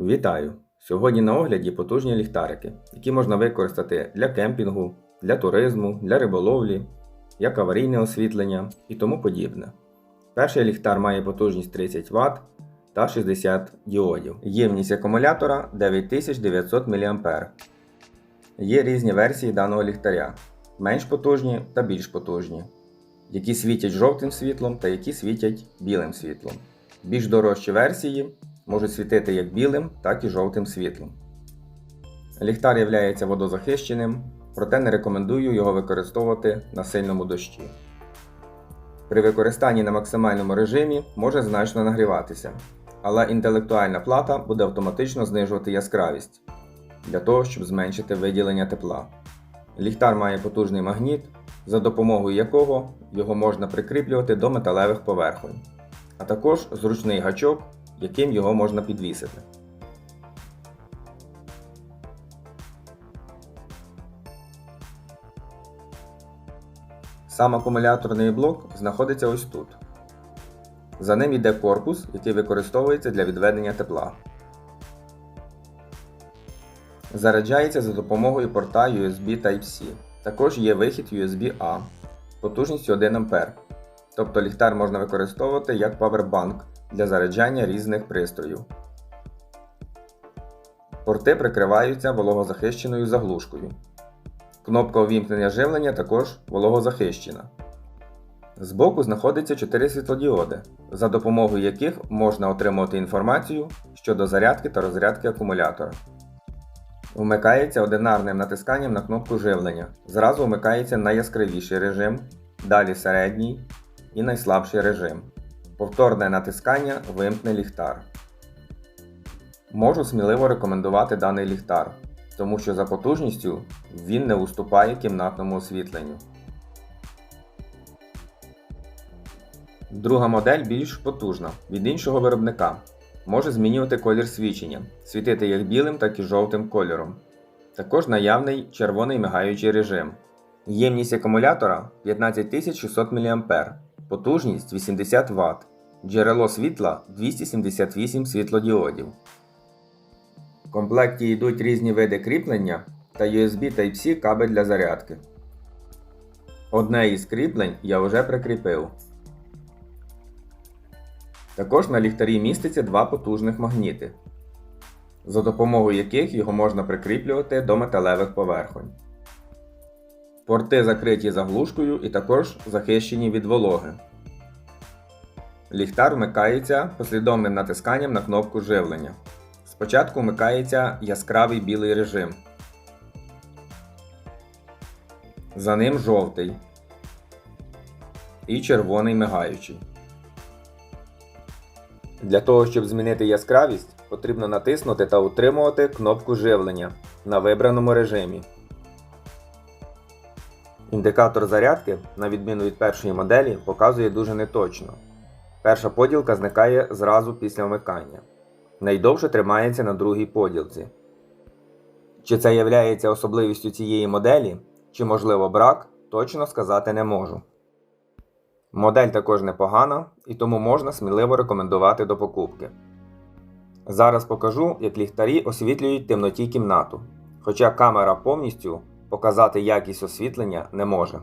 Вітаю! Сьогодні на огляді потужні ліхтарики, які можна використати для кемпінгу, для туризму, для риболовлі, як аварійне освітлення і тому подібне. Перший ліхтар має потужність 30 Вт та 60 діодів. Ємність акумулятора 9900 мА. Є різні версії даного ліхтаря: менш потужні та більш потужні, які світять жовтим світлом та які світять білим світлом. Більш дорожчі версії можуть світити як білим, так і жовтим світлом. Ліхтар є водозахищеним, проте не рекомендую його використовувати на сильному дощі. При використанні на максимальному режимі може значно нагріватися, але інтелектуальна плата буде автоматично знижувати яскравість для того, щоб зменшити виділення тепла. Ліхтар має потужний магніт, за допомогою якого його можна прикріплювати до металевих поверхонь, а також зручний гачок, яким його можна підвісити. Сам акумуляторний блок знаходиться ось тут. За ним йде корпус, який використовується для відведення тепла. Заряджається за допомогою порта USB Type-C. Також є вихід USB-A потужністю 1 А. Тобто ліхтар можна використовувати як павербанк для заряджання різних пристроїв. Порти прикриваються вологозахищеною заглушкою. Кнопка увімкнення живлення також вологозахищена. Збоку знаходиться 4 світлодіоди, за допомогою яких можна отримувати інформацію щодо зарядки та розрядки акумулятора. Вмикається одинарним натисканням на кнопку живлення. Зразу вмикається найяскравіший режим, далі середній і найслабший режим. Повторне натискання вимкне ліхтар. Можу сміливо рекомендувати даний ліхтар, тому що за потужністю він не уступає кімнатному освітленню. Друга модель більш потужна від іншого виробника. Може змінювати колір свічення, світити як білим, так і жовтим кольором. Також наявний червоний мигаючий режим. Ємність акумулятора 15600 мА, потужність 80 Вт, джерело світла 278 світлодіодів. В комплекті йдуть різні види кріплення та USB Type-C кабель для зарядки. Одне із кріплень я вже прикріпив. Також на ліхтарі міститься два потужних магніти, за допомогою яких його можна прикріплювати до металевих поверхонь. Порти закриті заглушкою і також захищені від вологи. Ліхтар вмикається послідовним натисканням на кнопку живлення. Спочатку вмикається яскравий білий режим. За ним жовтий і червоний мигаючий. Для того, щоб змінити яскравість, потрібно натиснути та утримувати кнопку живлення на вибраному режимі. Індикатор зарядки, на відміну від першої моделі, показує дуже неточно. Перша поділка зникає зразу після вмикання. Найдовше тримається на другій поділці. Чи це являється особливістю цієї моделі, чи можливо брак, точно сказати не можу. Модель також непогана і тому можна сміливо рекомендувати до покупки. Зараз покажу, як ліхтарі освітлюють темноті кімнату, хоча камера повністю показати якість освітлення не може.